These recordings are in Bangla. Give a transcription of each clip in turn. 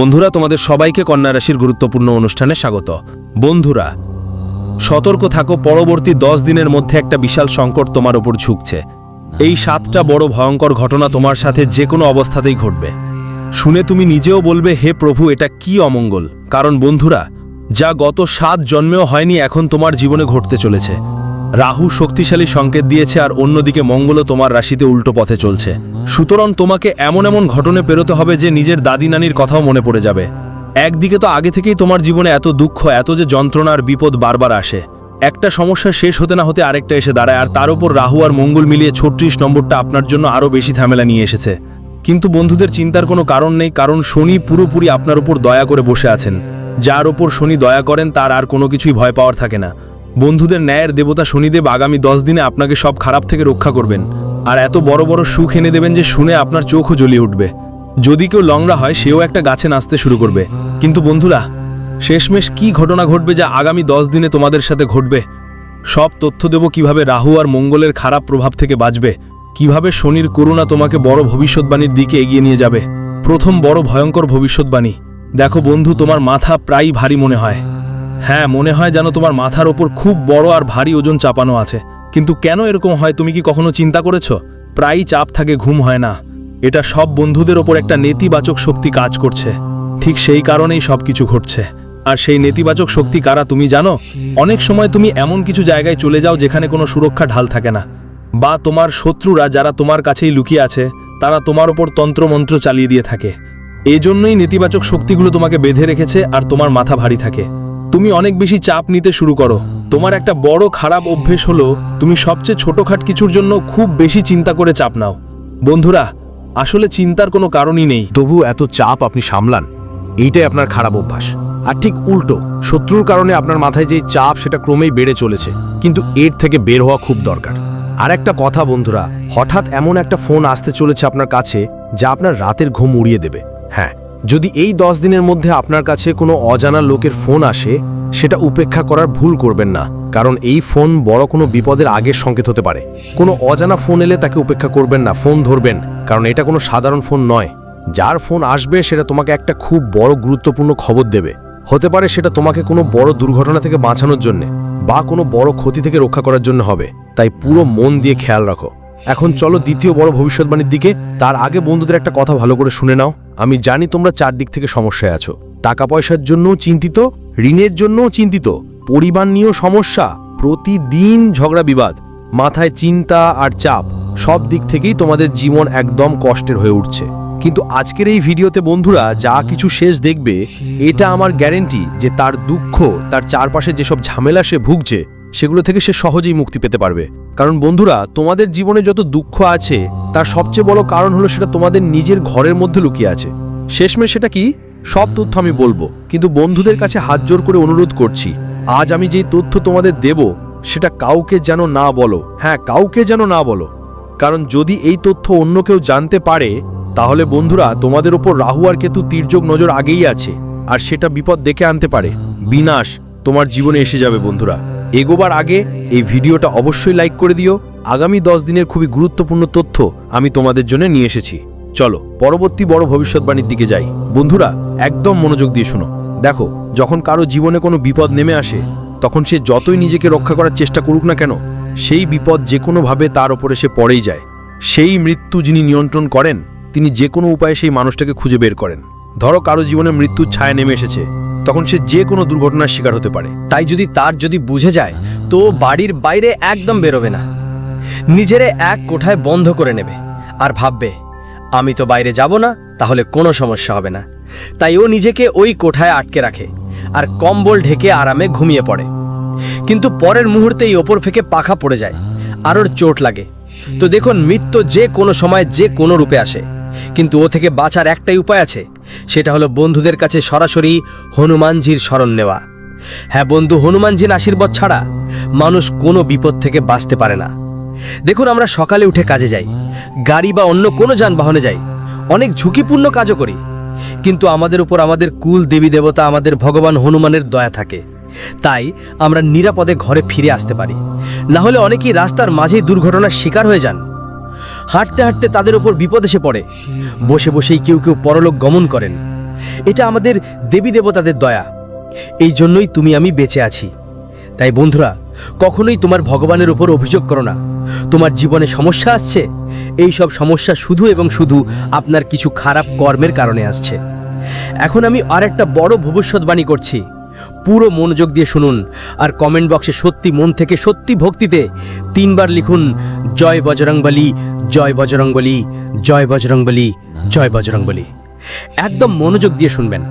বন্ধুরা, তোমাদের সবাইকে কন্যা রাশির গুরুত্বপূর্ণ অনুষ্ঠানে স্বাগত। বন্ধুরা, সতর্ক থাকো, পরবর্তী দশ দিনের মধ্যে একটা বিশাল সংকট তোমার ওপর ঝুঁকছে। এই সাতটা বড় ভয়ঙ্কর ঘটনা তোমার সাথে যে কোনো অবস্থাতেই ঘটবে। শুনে তুমি নিজেও বলবে, হে প্রভু, এটা কি অমঙ্গল? কারণ বন্ধুরা, যা গত সাত জন্মেও হয়নি, এখন তোমার জীবনে ঘটতে চলেছে। রাহু শক্তিশালী সংকেত দিয়েছে আর অন্যদিকে মঙ্গলও তোমার রাশিতে উল্টো পথে চলছে। সুতরাং তোমাকে এমন এমন ঘটনে পেরোতে হবে যে নিজের দাদি নানির কথাও মনে পড়ে যাবে। একদিকে তো আগে থেকেই তোমার জীবনে এত দুঃখ, এত যে যন্ত্রণার বিপদ বারবার আসে। একটা সমস্যা শেষ হতে না হতে আরেকটা এসে দাঁড়ায়, আর তার উপর রাহু আর মঙ্গল মিলিয়ে ছত্রিশ নম্বরটা আপনার জন্য আরও বেশি ঝামেলা নিয়ে এসেছে। কিন্তু বন্ধুদের চিন্তার কোনো কারণ নেই, কারণ শনি পুরোপুরি আপনার উপর দয়া করে বসে আছেন। যার ওপর শনি দয়া করেন, তার আর কোনো কিছুই ভয় পাওয়ার থাকে না। বন্ধুদের ন্যায়ের দেবতা শনিদেব আগামী দশ দিনে আপনাকে সব খারাপ থেকে রক্ষা করবেন। আর এত বড় বড় সুখ এনে দেবেন যে শুনে আপনার চোখও জ্বলিয়ে উঠবে। যদি কেউ লংরা হয়, সেও একটা গাছে নাচতে শুরু করবে। কিন্তু বন্ধুরা, শেষমেশ কি ঘটনা ঘটবে যা আগামী দশ দিনে তোমাদের সাথে ঘটবে? সব তথ্য দেব কীভাবে রাহু আর মঙ্গলের খারাপ প্রভাব থেকে বাঁচবে। কীভাবে শনির করুণা তোমাকে বড় ভবিষ্যৎবাণীর দিকে এগিয়ে নিয়ে যাবে। প্রথম বড় ভয়ঙ্কর ভবিষ্যৎবাণী। দেখো বন্ধু, তোমার মাথা প্রায়ই ভারী মনে হয়। হ্যাঁ মনে হয় যেন তোমার মাথার ওপর খুব বড় আর ভারী ওজন চাপানো আছে। কিন্তু কেন এরকম হয় তুমি কি কখনো চিন্তা করেছ? প্রায়ই চাপ থাকে, ঘুম হয় না। এটা সব বন্ধুদের ওপর একটা নেতিবাচক শক্তি কাজ করছে। ঠিক সেই কারণেই সব কিছু ঘটছে। আর সেই নেতিবাচক শক্তি কারা তুমি জানো? অনেক সময় তুমি এমন কিছু জায়গায় চলে যাও যেখানে কোনো সুরক্ষা ঢাল থাকে না। বা তোমার শত্রুরা যারা তোমার কাছেই লুকিয়ে আছে, তারা তোমার ওপর তন্ত্রমন্ত্র চালিয়ে দিয়ে থাকে। এজন্যই নেতিবাচক শক্তিগুলো তোমাকে বেঁধে রেখেছে আর তোমার মাথা ভারী থাকে। তুমি অনেক বেশি চাপ নিতে শুরু করো। তোমার একটা বড় খারাপ অভ্যেস হলো, তুমি সবচেয়ে ছোটখাট কিছুর জন্য খুব বেশি চিন্তা করে চাপ নাও। বন্ধুরা, আসলে চিন্তার কোনো কারণই নেই। তবু এত চাপ আপনি সামলান, এইটাই আপনার খারাপ অভ্যাস। আর ঠিক উল্টো, শত্রুর কারণে আপনার মাথায় যে চাপ সেটা ক্রমেই বেড়ে চলেছে, কিন্তু এর থেকে বের হওয়া খুব দরকার। আর একটা কথা বন্ধুরা, হঠাৎ এমন একটা ফোন আসতে চলেছে আপনার কাছে, যা আপনার রাতের ঘুম উড়িয়ে দেবে। হ্যাঁ যদি এই দশ দিনের মধ্যে আপনার কাছে কোনো অজানা লোকের ফোন আসে সেটা উপেক্ষা করার ভুল করবেন না, কারণ এই ফোন বড় কোনো বিপদের আগের সংকেত হতে পারে। কোনো অজানা ফোন এলে তাকে উপেক্ষা করবেন না, ফোন ধরবেন, কারণ এটা কোনো সাধারণ ফোন নয়। যার ফোন আসবে, সেটা তোমাকে একটা খুব বড় গুরুত্বপূর্ণ খবর দেবে। হতে পারে সেটা তোমাকে কোনো বড় দুর্ঘটনা থেকে বাঁচানোর জন্য, বা কোনো বড় ক্ষতি থেকে রক্ষা করার জন্য হবে। তাই পুরো মন দিয়ে খেয়াল রাখো। এখন চলো দ্বিতীয় বড় ভবিষ্যৎবাণীর দিকে। তার আগে বন্ধুদের একটা কথা ভালো করে শুনে নাও। আমি জানি তোমরা চারদিক থেকে সমস্যায় আছো। টাকা পয়সার জন্যও চিন্তিত ঋণের জন্যও চিন্তিত। পরিবার নিয়েও সমস্যা। প্রতিদিন ঝগড়া বিবাদ। মাথায় চিন্তা আর চাপ। সব দিক থেকেই তোমাদের জীবন একদম কষ্টের হয়ে উঠছে। কিন্তু আজকের এই ভিডিওতে বন্ধুরা যা কিছু শেষ দেখবে, এটা আমার গ্যারেন্টি যে তার দুঃখ, তার চারপাশে যেসব ঝামেলা সে ভুগছে, সেগুলো থেকে সে সহজেই মুক্তি পেতে পারবে। কারণ বন্ধুরা, তোমাদের জীবনে যত দুঃখ আছে, তার সবচেয়ে বড় কারণ হলো সেটা তোমাদের নিজের ঘরের মধ্যে লুকিয়ে আছে। শেষমেশ সেটা কি? সব তথ্য আমি বলব, কিন্তু বন্ধুদের কাছে হাত জোর করে অনুরোধ করছি, আজ আমি যেই তথ্য তোমাদের দেব, সেটা কাউকে যেন না বলো। হ্যাঁ কাউকে যেন না বলো। কারণ যদি এই তথ্য অন্য কেউ জানতে পারে, তাহলে বন্ধুরা, তোমাদের ওপর রাহু আর কেতু তির্যক নজর আগেই আছে, আর সেটা বিপদ দেখে আনতে পারে। বিনাশ, তোমার জীবনে এসে যাবে বন্ধুরা। এগোবার আগে এই ভিডিওটা অবশ্যই লাইক করে দিও। আগামী দশ দিনের খুবই গুরুত্বপূর্ণ তথ্য আমি তোমাদের জন্য নিয়ে এসেছি। চলো, পরবর্তী বড় ভবিষ্যৎবাণীর দিকে যাই। বন্ধুরা, একদম মনোযোগ দিয়ে শুনো। দেখো, যখন কারও জীবনে কোনো বিপদ নেমে আসে, তখন সে যতই নিজেকে রক্ষা করার চেষ্টা করুক না কেন, সেই বিপদ যে কোনোভাবে তার ওপরে সে পড়েই যায়। সেই মৃত্যু যিনি নিয়ন্ত্রণ করেন, তিনি যে কোনো উপায়ে সেই মানুষটাকে খুঁজে বের করেন। ধরো, কারও জীবনে মৃত্যুর ছায়া নেমে এসেছে, তখন সে যে কোনো দুর্ঘটনার শিকার হতে পারে। তাই যদি তার যদি বুঝে যায়, তো বাড়ির বাইরে একদম বেরোবে না। নিজেরে এক কোঠায় বন্ধ করে নেবে, আর ভাববে আমি তো বাইরে যাব না, তাহলে কোনো সমস্যা হবে না। তাই ও নিজেকে ওই কোঠায় আটকে রাখে আর কম্বল ঢেকে আরামে ঘুমিয়ে পড়ে। কিন্তু পরের মুহূর্তেই ওপর ফেকে পাখা পড়ে যায়, আর ওর চোট লাগে। তো দেখুন, মৃত্যু যে কোনো সময় যে কোনো রূপে আসে। কিন্তু ও থেকে বাঁচার একটাই উপায় আছে, সেটা হলো বন্ধুদের কাছে সরাসরি হনুমানজির স্মরণ নেওয়া। হ্যাঁ বন্ধু, হনুমানজির আশীর্বাদ ছাড়া মানুষ কোনো বিপদ থেকে বাঁচতে পারে না। দেখুন, আমরা সকালে উঠে কাজে যাই। গাড়ি বা অন্য কোনো যানবাহনে যাই। অনেক ঝুঁকিপূর্ণ কাজও করি। কিন্তু আমাদের উপর আমাদের কুল দেবী দেবতা, আমাদের ভগবান হনুমানের দয়া থাকে। তাই আমরা নিরাপদে ঘরে ফিরে আসতে পারি। না হলে অনেকেই রাস্তার মাঝেই দুর্ঘটনার শিকার হয়ে যান। হাঁটতে হাঁটতে তাদের উপর বিপদ এসে পড়ে। বসে বসেই কেউ কেউ পরলোক গমন করেন। এটা আমাদের দেবী দেবতাদের দয়া। এই জন্যই তুমি আমি বেঁচে আছি। তাই বন্ধুরা, কখনোই তোমার ভগবানের উপর অভিযোগ করো না। তোমার জীবনে সমস্যা আসছে? এই সব সমস্যা শুধু এবং শুধু আপনার কিছু খারাপ কর্মের কারণে আসছে। এখন আমি আর একটা বড় ভবিষ্যৎবাণী করছি। পুরো মনোযোগ দিয়ে শুনুন আর কমেন্ট বক্সে সত্যি মন থেকে সত্যি ভক্তিতে তিনবার লিখুন, জয় বজরংবলী জয় বজরংবলী জয় বজরংবলী জয় বজরংবলী। একদম মনোযোগ দিয়ে শুনবেন।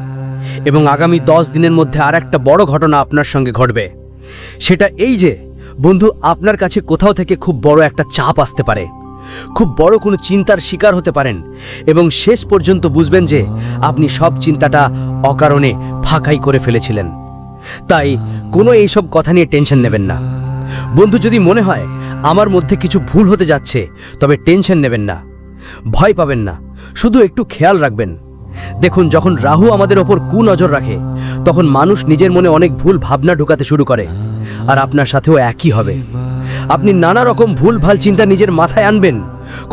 এবং আগামী দশ দিনের মধ্যে আর একটা বড় ঘটনা আপনার সঙ্গে ঘটবে। সেটা এই যে বন্ধু, আপনার কাছে কোথাও থেকে খুব বড় একটা চাপ আসতে পারে। খুব বড় কোনো চিন্তার শিকার হতে পারেন এবং শেষ পর্যন্ত বুঝবেন যে আপনি সব চিন্তাটা অকারণে ফাঁকাই করে ফেলেছিলেন। তাই কোনো এইসব কথা নিয়ে টেনশন নেবেন না। বন্ধু, যদি মনে হয় আমার মধ্যে কিছু ভুল হতে যাচ্ছে, তবে টেনশন নেবেন না। ভয় পাবেন না। শুধু একটু খেয়াল রাখবেন। দেখুন, যখন রাহু আমাদের ওপর কুনজর রাখে, তখন মানুষ নিজের মনে অনেক ভুল ভাবনা ঢুকাতে শুরু করে, আর আপনার সাথেও একই হবে। আপনি নানা রকম ভুল ভালো চিন্তা নিজের মাথায় আনবেন,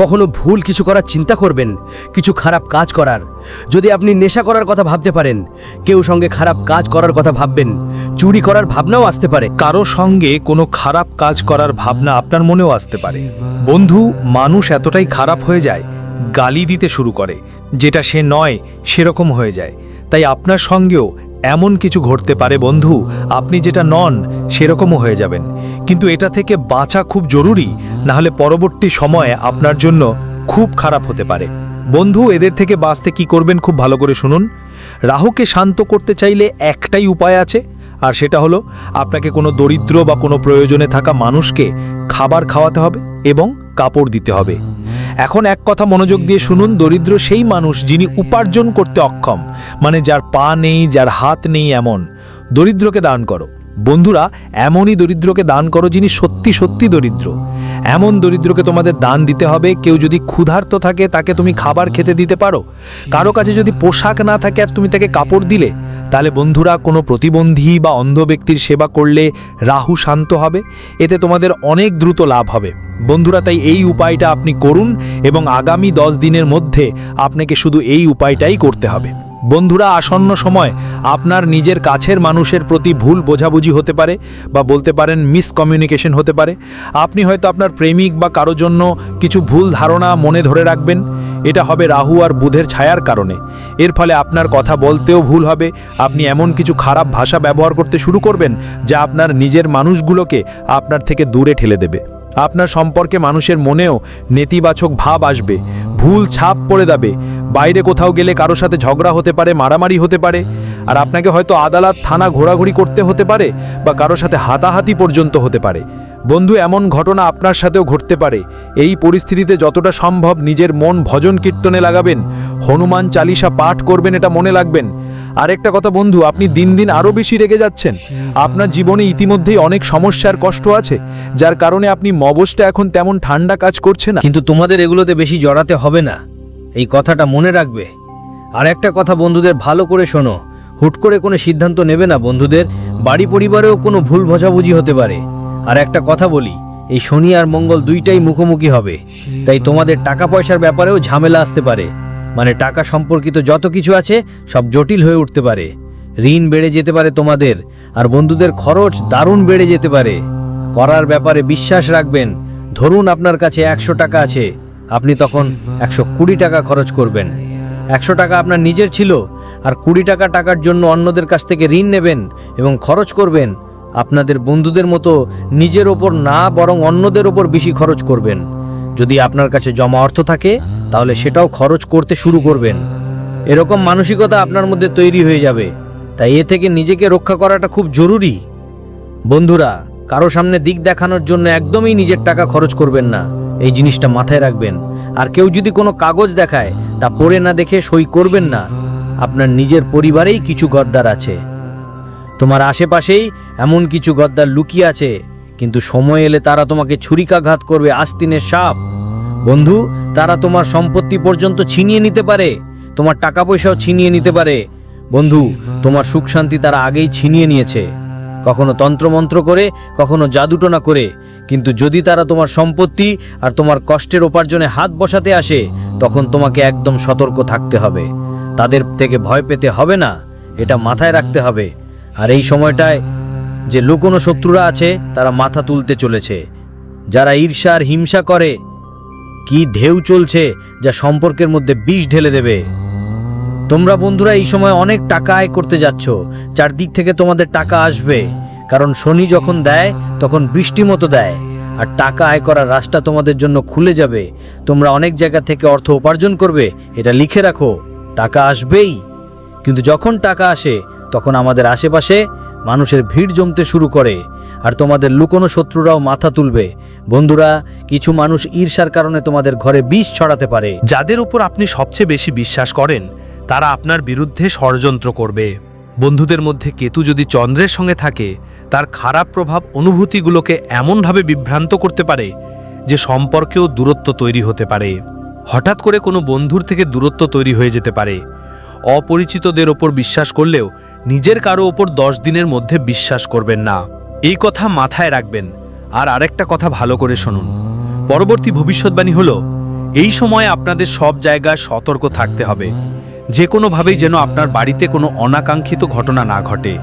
কখনো ভুল কিছু করার চিন্তা করবেন, কিছু খারাপ কাজ করার। যদি আপনি নেশা করার কথা ভাবতে পারেন, কেউ সঙ্গে খারাপ কাজ করার কথা ভাববেন, চুরি করার ভাবনাও আসতে পারে। কারও সঙ্গে কোনো খারাপ কাজ করার ভাবনা আপনার মনেও আসতে পারে। বন্ধু, মানুষ এতটাই খারাপ হয়ে যায়, গালি দিতে শুরু করে যেটা সে নয়, সেরকম হয়ে যায়। তাই আপনার সঙ্গেও এমন কিছু ঘটতে পারে বন্ধু, আপনি যেটা নন, সেরকমও হয়ে যাবেন। কিন্তু এটা থেকে বাঁচা খুব জরুরি না হলে পরবর্তী সময়ে আপনার জন্য খুব খারাপ হতে পারে। বন্ধু, এদের থেকে বাঁচতে কি করবেন খুব ভালো করে শুনুন। রাহুকে শান্ত করতে চাইলে একটাই উপায় আছে, আর সেটা হলো আপনাকে কোনো দরিদ্র বা কোনো প্রয়োজনে থাকা মানুষকে খাবার খাওয়াতে হবে এবং কাপড় দিতে হবে। এখন এক কথা মনোযোগ দিয়ে শুনুন, দরিদ্র সেই মানুষ যিনি উপার্জন করতে অক্ষম মানে যার পা নেই, যার হাত নেই এমন। দরিদ্রকে দান করো। বন্ধুরা, এমনই দরিদ্রকে দান করো যিনি সত্যি সত্যি দরিদ্র। এমন দরিদ্রকে তোমাদের দান দিতে হবে, কেউ যদি ক্ষুধার্ত থাকে তাকে তুমি খাবার খেতে দিতে পারো। কারও কাছে যদি পোশাক না থাকে আর তুমি তাকে কাপড় দিলে তাহলে বন্ধুরা, কোনো প্রতিবন্ধী বা অন্ধ ব্যক্তির সেবা করলে রাহু শান্ত হবে, এতে তোমাদের অনেক দ্রুত লাভ হবে। বন্ধুরা, তাই এই উপায়টা আপনি করুন এবং আগামী দশ দিনের মধ্যে আপনাকে শুধু এই উপায়টাই করতে হবে। বন্ধুরা, আসন্ন সময় আপনার নিজের কাছের মানুষের প্রতি ভুল বোঝাবুঝি হতে পারে বা বলতে পারেন মিসকমিউনিকেশন হতে পারে। আপনি হয়তো আপনার প্রেমিক বা কারও জন্য কিছু ভুল ধারণা মনে ধরে রাখবেন এটা হবে রাহু আর বুধের ছায়ার কারণে। এর ফলে আপনার কথা বলতেও ভুল হবে। আপনি এমন কিছু খারাপ ভাষা ব্যবহার করতে শুরু করবেন, যা আপনার নিজের মানুষগুলোকে আপনার থেকে দূরে ঠেলে দেবে। আপনার সম্পর্কে মানুষের মনেও নেতিবাচক ভাব আসবে। ভুল ছাপ পড়ে যাবে। বাইরে কোথাও গেলে কারও সাথে ঝগড়া হতে পারে, মারামারি হতে পারে। আর আপনাকে হয়তো আদালত, থানা ঘোরাঘুরি করতে হতে পারে বা কারও সাথে হাতাহাতি পর্যন্ত হতে পারে। বন্ধু, এমন ঘটনা আপনার সাথেও ঘটতে পারে। এই পরিস্থিতিতে যতটা সম্ভব নিজের মন ভজন কীর্তনে লাগাবেন। হনুমান চালিসা পাঠ করবেন, এটা মনে রাখবেন। আরেকটা কথা বন্ধু, আপনি দিন দিন আরও বেশি রেগে যাচ্ছেন। আপনার জীবনে ইতিমধ্যেই অনেক সমস্যার কষ্ট আছে, যার কারণে আপনি মবসটা এখন তেমন ঠান্ডা কাজ করছে না। কিন্তু তোমাদের এগুলোতে বেশি জড়াতে হবে না। এই কথাটা মনে রাখবে। আর একটা কথা বন্ধুদের ভালো করে শোনো। হুট করে কোনো সিদ্ধান্ত নেবে না বন্ধুদের। বাড়ি পরিবারেও কোনো ভুল বোঝাবুঝি হতে পারে। আর একটা কথা বলি, এই শনি আর মঙ্গল দুইটাই মুখোমুখি হবে। তাই তোমাদের টাকা পয়সার ব্যাপারেও ঝামেলা আসতে পারে। মানে টাকা সম্পর্কিত যত কিছু আছে, সব জটিল হয়ে উঠতে পারে। ঋণ বেড়ে যেতে পারে তোমাদের, আর বন্ধুদের খরচ দারুণ বেড়ে যেতে পারে। করার ব্যাপারে বিশ্বাস রাখবেন। ধরুন আপনার কাছে একশো টাকা আছে, আপনি তখন একশো কুড়ি টাকা খরচ করবেন। একশো টাকা আপনার নিজের ছিল, আর কুড়ি টাকা টাকার জন্য অন্যদের কাছ থেকে ঋণ নেবেন এবং খরচ করবেন। আপনাদের বন্ধুদের মতো নিজের ওপর না বরং অন্যদের ওপর বেশি খরচ করবেন। যদি আপনার কাছে জমা অর্থ থাকে, তাহলে সেটাও খরচ করতে শুরু করবেন। এরকম মানসিকতা আপনার মধ্যে তৈরি হয়ে যাবে। তাই এ থেকে নিজেকে রক্ষা করাটা খুব জরুরি। বন্ধুরা, কারও সামনে দিক দেখানোর জন্য একদমই নিজের টাকা খরচ করবেন না। এই জিনিসটা মাথায় রাখবেন। আর কেউ যদি কোনো কাগজ দেখায়, তা পড়ে না দেখে সই করবেন না। আপনার নিজের পরিবারেই কিছু গদ্দার আছে। তোমার আশেপাশেই এমন কিছু গদ্দার লুকিয়ে আছে, কিন্তু সময় এলে তারা তোমাকে ছুরিকাঘাত করবে আস্তিনের সাপ। বন্ধু, তারা তোমার সম্পত্তি পর্যন্ত ছিনিয়ে নিতে পারে, তোমার টাকা পয়সাও ছিনিয়ে নিতে পারে। বন্ধু, তোমার সুখ শান্তি তারা আগেই ছিনিয়ে নিয়েছে। কখনো তন্ত্রমন্ত্র করে, কখনো জাদুটোনা করে, কিন্তু যদি তারা তোমার সম্পত্তি আর তোমার কষ্টের উপার্জনে হাত বসাতে আসে, তখন তোমাকে একদম সতর্ক থাকতে হবে। তাদের থেকে ভয় পেতে হবে না, এটা মাথায় রাখতে হবে। আর এই সময়টায় যে লুকোনো শত্রুরা আছে, তারা মাথা তুলতে চলেছে। যারা ঈর্ষা আর হিংসা করে, কি ঢেউ চলছে যা সম্পর্কের মধ্যে বিষ ঢেলে দেবে। তোমরা বন্ধুরা, এই সময় অনেক টাকা আয় করতে যাচ্ছ। চারদিক থেকে তোমাদের টাকা আসবে। কারণ শনি যখন দেয়, তখন বৃষ্টি মতো দেয়। আর টাকা আয় করার রাস্তা তোমাদের জন্য খুলে যাবে। তোমরা অনেক জায়গা থেকে অর্থ উপার্জন করবে, এটা লিখে রাখো। টাকা আসবেই। কিন্তু যখন টাকা আসে তখন আমাদের আশেপাশে মানুষের ভিড় জমতে শুরু করে, আর তোমাদের লুকোনো শত্রুরাও মাথা তুলবে। বন্ধুরা, কিছু মানুষ ঈর্ষার কারণে তোমাদের ঘরে বিষ ছড়াতে পারে। যাদের উপর আপনি সবচেয়ে বেশি বিশ্বাস করেন, তারা আপনার বিরুদ্ধে ষড়যন্ত্র করবে। বন্ধুদের মধ্যে কেতু যদি চন্দ্রের সঙ্গে থাকে, তার খারাপ প্রভাব অনুভূতিগুলোকে এমনভাবে বিভ্রান্ত করতে পারে, যে সম্পর্কেও দূরত্ব তৈরি হতে পারে। হঠাৎ করে কোনো বন্ধুর থেকে দূরত্ব তৈরি হয়ে যেতে পারে। অপরিচিতদের ওপর বিশ্বাস করলেও নিজের কারও ওপর দশ দিনের মধ্যে বিশ্বাস করবেন না। এই কথা মাথায় রাখবেন। আর আরেকটা কথা ভালো করে শুনুন। পরবর্তী ভবিষ্যৎবাণী হলো, এই সময় আপনাদের সব জায়গায় সতর্ক থাকতে হবে। যে কোনোভাবেই যেন আপনার বাড়িতে কোনো অনাকাঙ্ক্ষিত ঘটনা না ঘটে।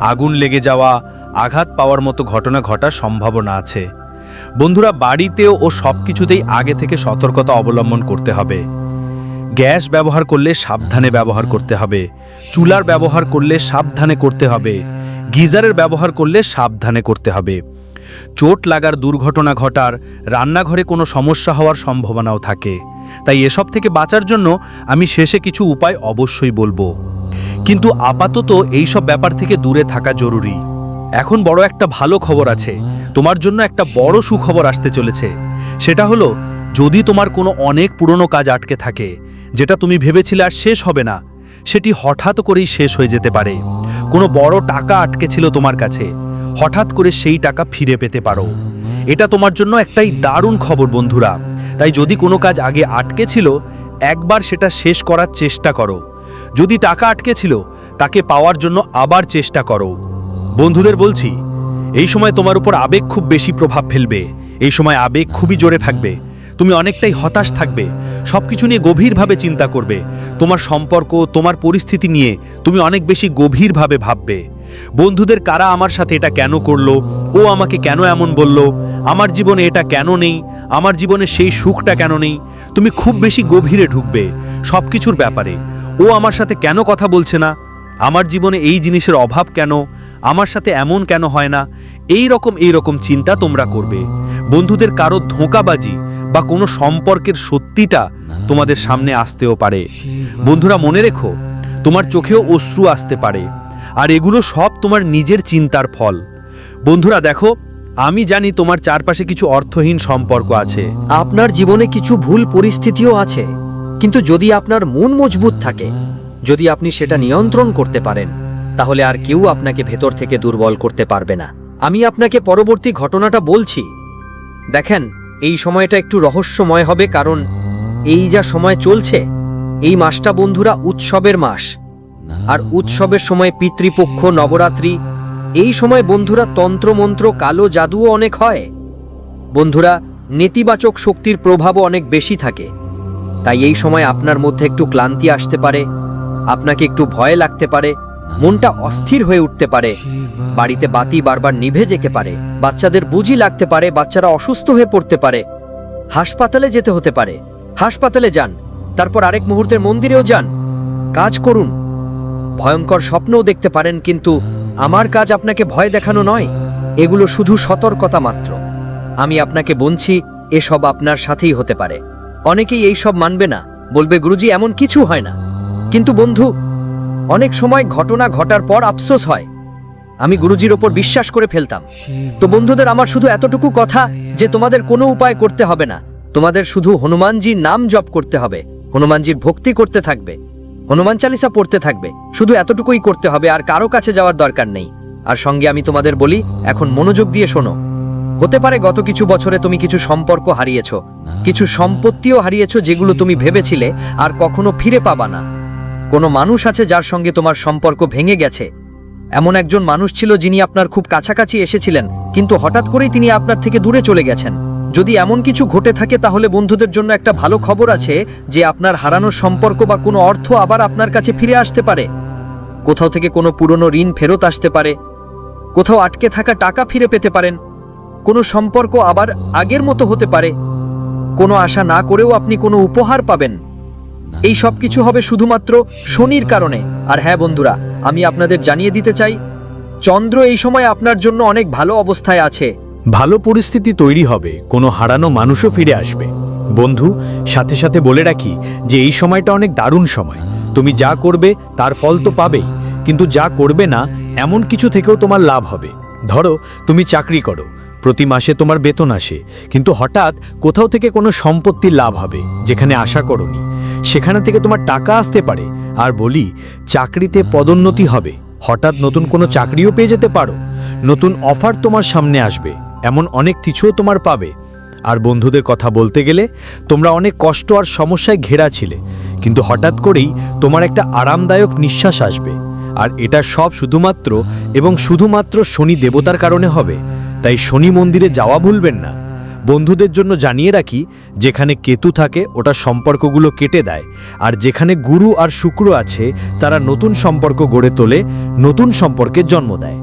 আগুন লেগে যাওয়া, আঘাত পাওয়ার মতো ঘটনা ঘটার সম্ভাবনা আছে। বন্ধুরা, বাড়িতেও ও সব কিছুতেই আগে থেকে সতর্কতা অবলম্বন করতে হবে। গ্যাস ব্যবহার করলে সাবধানে ব্যবহার করতে হবে। চুলার ব্যবহার করলে সাবধানে করতে হবে। গিজারের ব্যবহার করলে সাবধানে করতে হবে। চোট লাগার দুর্ঘটনা ঘটার, রান্নাঘরে কোনো সমস্যা হওয়ার সম্ভাবনাও থাকে। তাই এসব থেকে বাঁচার জন্য আমি শেষে কিছু উপায় অবশ্যই বলব। কিন্তু আপাতত এই সব ব্যাপার থেকে দূরে থাকা জরুরি। এখন বড় একটা ভালো খবর আছে। তোমার জন্য একটা বড় সুখবর আসতে চলেছে। সেটা হলো, যদি তোমার কোনো অনেক পুরনো কাজ আটকে থাকে যেটা তুমি ভেবেছিলে আর শেষ হবে না, সেটি হঠাৎ করেই শেষ হয়ে যেতে পারে। কোনো বড় টাকা আটকে ছিল তোমার কাছে, হঠাৎ করে সেই টাকা ফিরে পেতে পারো। এটা তোমার জন্য একটাই দারুণ খবর, বন্ধুরা। তাই যদি কোনো কাজ আগে আটকে ছিল একবার সেটা শেষ করার চেষ্টা করো। যদি টাকা আটকে ছিল তাকে পাওয়ার জন্য আবার চেষ্টা করো। বন্ধুদের বলছি, এই সময় তোমার উপর আবেগ খুব বেশি প্রভাব ফেলবে। এই সময় আবেগ খুবই জোরে থাকবে। তুমি অনেকটাই হতাশ থাকবে। সব কিছু নিয়ে গভীরভাবে চিন্তা করবে। তোমার সম্পর্ক, তোমার পরিস্থিতি নিয়ে তুমি অনেক বেশি গভীরভাবে ভাববে। বন্ধুদের কারা আমার সাথে এটা কেন করল? ও আমাকে কেন এমন বলল? আমার জীবনে এটা কেন নেই? আমার জীবনে সেই সুখটা কেন নেই? তুমি খুব বেশি গভীরে ঢুকবে সব কিছুর ব্যাপারে। ও আমার সাথে কেন কথা বলছে না? আমার জীবনে এই জিনিসের অভাব কেন? আমার সাথে এমন কেন হয় না? এই রকম এই রকম চিন্তা তোমরা করবে। বন্ধুদের কারও ধোঁকাবাজি বা কোনো সম্পর্কের সত্যিটা তোমাদের সামনে আসতেও পারে। বন্ধুরা, মনে রেখো, তোমার চোখেও অশ্রু আসতে পারে, আর এগুলো সব তোমার নিজের চিন্তার ফল। বন্ধুরা, দেখো, আমি জানি তোমার চারপাশে কিছু অর্থহীন সম্পর্ক আছে। আপনার জীবনে কিছু ভুল পরিস্থিতিও আছে, কিন্তু যদি আপনার মন মজবুত থাকে, যদি আপনি সেটা নিয়ন্ত্রণ করতে পারেন, তাহলে আর কেউ আপনাকে ভেতর থেকে দুর্বল করতে পারবে না। আমি আপনাকে পরবর্তী ঘটনাটা বলছি। দেখেন এই সময়টা একটু রহস্যময় হবে কারণ এই যা সময় চলছে, এই মাসটা বন্ধুরা উৎসবের মাস। আর উৎসবের সময় পিতৃপক্ষ, নবরাত্রি, এই সময় বন্ধুরা তন্ত্রমন্ত্র, কালো জাদুও অনেক হয়। বন্ধুরা, নেতিবাচক শক্তির প্রভাবও অনেক বেশি থাকে। তাই এই সময় আপনার মধ্যে একটু ক্লান্তি আসতে পারে, আপনাকে একটু ভয় লাগতে পারে মনটা অস্থির হয়ে উঠতে পারে। বাড়িতে বাতি বারবার নিভে যেতে পারে। বাচ্চাদের বুঝি লাগতে পারে, বাচ্চারা অসুস্থ হয়ে পড়তে পারে। হাসপাতালে যেতে হতে পারে। হাসপাতালে যান, তারপর আরেক মুহূর্তের মন্দিরেও যান। কাজ করুন। ভয়ঙ্কর স্বপ্নও দেখতে পারেন, কিন্তু আমার কাজ আপনাকে ভয় দেখানো নয়। এগুলো শুধু সতর্কতা মাত্র। আমি আপনাকে বলছি, এসব আপনার সাথেই হতে পারে। অনেকেই এই সব মানবে না। বলবে, গুরুজি, এমন কিছু হয় না। কিন্তু বন্ধু অনেক সময় ঘটনা ঘটার পর আফসোস হয়। আমি গুরুজির ওপর বিশ্বাস করে ফেলতাম। তো বন্ধুদের, আমার শুধু এতটুকু কথা যে তোমাদের কোনো উপায় করতে হবে না। তোমাদের শুধু হনুমানজির নাম জপ করতে হবে, হনুমানজির ভক্তি করতে থাকবে, হনুমান চালিসা পড়তে থাকবে। শুধু এতটুকুই করতে হবে, আর কারও কাছে যাওয়ার দরকার নেই। আর সঙ্গে আমি তোমাদের বলি, এখন মনোযোগ দিয়ে শোনো। হতে পারে গত কিছু বছরে তুমি কিছু সম্পর্ক হারিয়েছ, কিছু সম্পত্তিও হারিয়েছ যেগুলো তুমি ভেবেছিলে আর কখনো ফিরে পাবা না। কোনো মানুষ আছে যার সঙ্গে তোমার সম্পর্ক ভেঙে গেছে। এমন একজন মানুষ ছিল যিনি আপনার খুব কাছাকাছি এসেছিলেন, কিন্তু হঠাৎ করেই তিনি আপনার থেকে দূরে চলে গেছেন। যদি এমন কিছু ঘটে থাকে তাহলে বন্ধুদের জন্য একটা ভালো খবর আছে যে আপনার হারানো সম্পর্ক বা কোনো অর্থ আবার আপনার কাছে ফিরে আসতে পারে। কোথাও থেকে কোনো পুরনো ঋণ ফেরত আসতে পারে। কোথাও আটকে থাকা টাকা ফিরে পেতে পারেন। কোনো সম্পর্ক আবার আগের মতো হতে পারে। কোনো আশা না করেও আপনি কোনো উপহার পাবেন। এই সব কিছু হবে শুধুমাত্র শনির কারণে। আর হ্যাঁ বন্ধুরা, আমি আপনাদের জানিয়ে দিতে চাই, চন্দ্র এই সময় আপনার জন্য অনেক ভালো অবস্থায় আছে। ভালো পরিস্থিতি তৈরি হবে, কোনো হারানো মানুষও ফিরে আসবে। বন্ধু, সাথে সাথে বলে রাখি যে এই সময়টা অনেক দারুণ সময়। তুমি যা করবে, তার ফল তো পাবেই। কিন্তু যা করবে না, এমন কিছু থেকেও তোমার লাভ হবে। ধরো, তুমি চাকরি করো, প্রতি মাসে তোমার বেতন আসে, কিন্তু হঠাৎ কোথাও থেকে কোনো সম্পত্তির লাভ হবে, যেখানে আশা করনি। সেখানে থেকে তোমার টাকা আসতে পারে। আর বলি, চাকরিতে পদোন্নতি হবে। হঠাৎ নতুন কোনো চাকরিও পেয়ে যেতে পারো। নতুন অফার তোমার সামনে আসবে। এমন অনেক কিছুও তোমার পাবে। আর বন্ধুদের কথা বলতে গেলে, তোমরা অনেক কষ্ট আর সমস্যায় ঘেরা ছিলে। কিন্তু হঠাৎ করেই তোমার একটা আরামদায়ক নিঃশ্বাস আসবে। আর এটা সব শুধুমাত্র এবং শুধুমাত্র শনি দেবতার কারণে হবে। তাই শনি মন্দিরে যাওয়া ভুলবেন না। বন্ধুদের জন্য জানিয়ে রাখি, যেখানে কেতু থাকে, ওটা সম্পর্কগুলো কেটে দেয়। আর যেখানে গুরু আর শুক্র আছে, তারা নতুন সম্পর্ক গড়ে তোলে, নতুন সম্পর্কের জন্ম দেয়।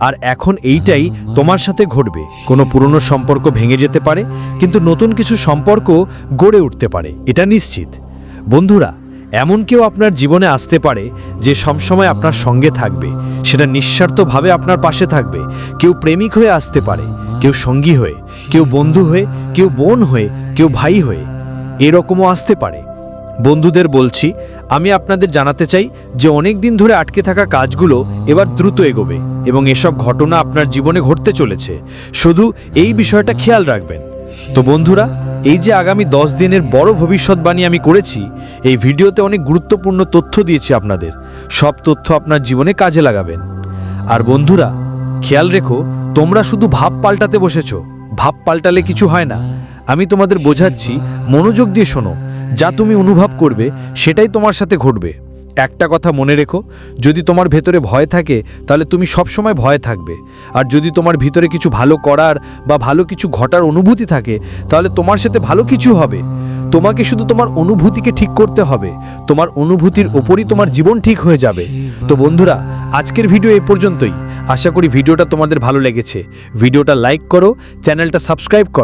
আর এখন এইটাই তোমার সাথে ঘটবে। কোনো পুরনো সম্পর্ক ভেঙে যেতে পারে, কিন্তু নতুন কিছু সম্পর্ক গড়ে উঠতে পারে। এটা নিশ্চিত। বন্ধুরা, এমন কেউ আপনার জীবনে আসতে পারে, যে সবসময় আপনার সঙ্গে থাকবে। সেটা নিঃস্বার্থভাবে আপনার পাশে থাকবে। কেউ প্রেমিক হয়ে আসতে পারে। কেউ সঙ্গী হয়ে, কেউ বন্ধু হয়ে, কেউ বোন হয়ে, কেউ ভাই হয়ে, এরকমও আসতে পারে। বন্ধুদের বলছি, আমি আপনাদের জানাতে চাই যে অনেক দিন ধরে আটকে থাকা কাজগুলো এবার দ্রুত এগোবে এবং এসব ঘটনা আপনার জীবনে ঘটতে চলেছে। শুধু এই বিষয়টা খেয়াল রাখবেন। তো বন্ধুরা, এই যে আগামী দশ দিনের বড় ভবিষ্যৎবাণী আমি করেছি, এই ভিডিওতে অনেক গুরুত্বপূর্ণ তথ্য দিয়েছি আপনাদের। সব তথ্য আপনার জীবনে কাজে লাগাবেন। আর বন্ধুরা, খেয়াল রেখো তোমরা শুধু ভাব পাল্টাতে বসেছ। ভাব পাল্টালে কিছু হয় না। আমি তোমাদের বোঝাচ্ছি, মনোযোগ দিয়ে শোনো। যা তুমি অনুভব করবে, সেটাই তোমার সাথে ঘটবে। একটা কথা মনে রেখো, যদি তোমার ভেতরে ভয় থাকে, তাহলে তুমি সবসময় ভয় থাকবে। আর যদি তোমার ভিতরে কিছু ভালো করার বা ভালো কিছু ঘটার অনুভূতি থাকে, তাহলে তোমার সাথে ভালো কিছু হবে। তোমাকে শুধু তোমার অনুভূতিকে ঠিক করতে হবে। তোমার অনুভূতির ওপরই তোমার জীবন ঠিক হয়ে যাবে। তো বন্ধুরা, আজকের ভিডিও এই পর্যন্তই। আশা করি ভিডিওটা তোমাদের ভালো লেগেছে। ভিডিওটা লাইক করো চ্যানেলটা সাবস্ক্রাইব করো।